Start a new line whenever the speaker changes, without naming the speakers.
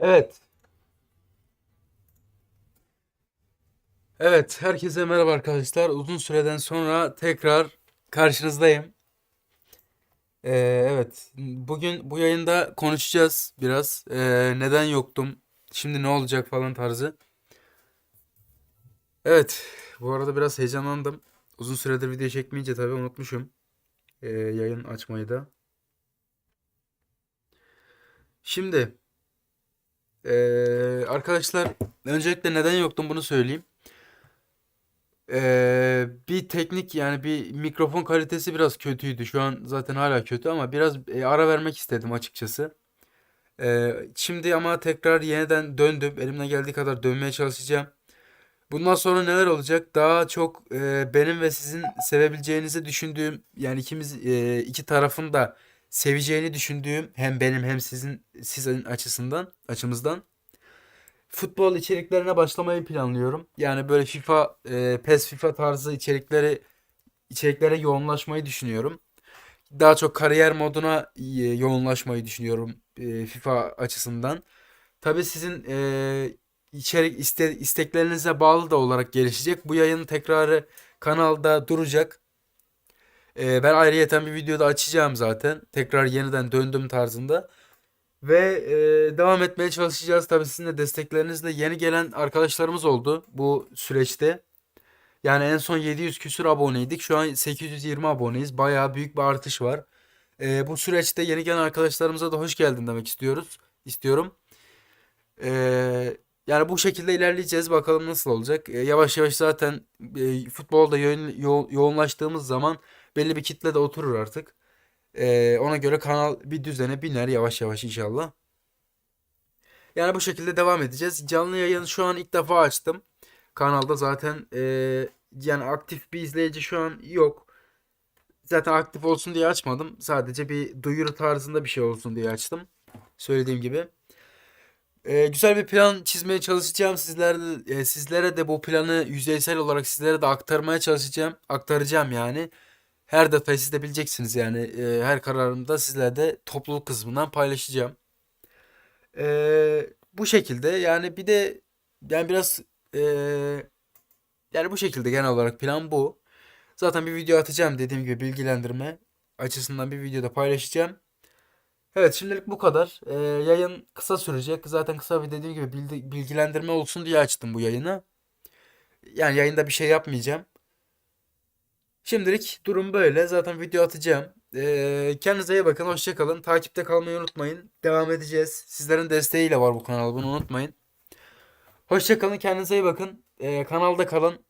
Evet. Evet, herkese merhaba arkadaşlar. Uzun süreden sonra tekrar karşınızdayım. Ee, evet, bugün bu yayında konuşacağız biraz. Ee, neden yoktum, şimdi ne olacak falan tarzı. Evet, bu arada biraz heyecanlandım. Uzun süredir video çekmeyince tabii unutmuşum. Ee, yayın açmayı da. Şimdi, ee, arkadaşlar, öncelikle neden yoktum bunu söyleyeyim. Ee, bir teknik yani bir mikrofon kalitesi biraz kötüydü. Şu an zaten hala kötü ama biraz e, ara vermek istedim açıkçası. Ee, şimdi ama tekrar yeniden döndüm. Elimden geldiği kadar dönmeye çalışacağım. Bundan sonra neler olacak? Daha çok e, benim ve sizin sevebileceğinizi düşündüğüm yani ikimiz e, iki tarafın da seveceğini düşündüğüm hem benim hem sizin sizin açısından açımızdan futbol içeriklerine başlamayı planlıyorum. Yani böyle FIFA, e, PES FIFA tarzı içerikleri içeriklere yoğunlaşmayı düşünüyorum. Daha çok kariyer moduna e, yoğunlaşmayı düşünüyorum e, FIFA açısından. Tabii sizin e, içerik iste, isteklerinize bağlı da olarak gelişecek. Bu yayın tekrarı kanalda duracak. E, ben ayrıyeten bir videoda açacağım zaten. Tekrar yeniden döndüm tarzında. Ve e, devam etmeye çalışacağız. Tabii sizin de desteklerinizle yeni gelen arkadaşlarımız oldu bu süreçte. Yani en son 700 küsür aboneydik. Şu an 820 aboneyiz. Bayağı büyük bir artış var. E, bu süreçte yeni gelen arkadaşlarımıza da hoş geldin demek istiyoruz. İstiyorum. E, yani bu şekilde ilerleyeceğiz. Bakalım nasıl olacak. E, yavaş yavaş zaten e, futbolda yoğun- yo- yoğunlaştığımız zaman belli bir kitle de oturur artık. E, ona göre kanal bir düzene biner yavaş yavaş inşallah. Yani bu şekilde devam edeceğiz. Canlı yayın şu an ilk defa açtım. Kanalda zaten e, yani aktif bir izleyici şu an yok. Zaten aktif olsun diye açmadım. Sadece bir duyuru tarzında bir şey olsun diye açtım. Söylediğim gibi. E, güzel bir plan çizmeye çalışacağım. Sizlere de, e, sizlere de bu planı yüzeysel olarak sizlere de aktarmaya çalışacağım. Aktaracağım yani. Her detayı siz de bileceksiniz yani. E, her kararımda sizlerle de topluluk kısmından paylaşacağım. E, bu şekilde yani bir de yani biraz e, yani bu şekilde genel olarak plan bu. Zaten bir video atacağım dediğim gibi bilgilendirme açısından bir videoda paylaşacağım. Evet şimdilik bu kadar. Ee, yayın kısa sürecek. Zaten kısa bir dediğim gibi bilgilendirme olsun diye açtım bu yayını. Yani yayında bir şey yapmayacağım. Şimdilik durum böyle. Zaten video atacağım. Ee, kendinize iyi bakın. Hoşça kalın. Takipte kalmayı unutmayın. Devam edeceğiz. Sizlerin desteğiyle var bu kanal. Bunu unutmayın. Hoşça kalın. Kendinize iyi bakın. Ee, kanalda kalın.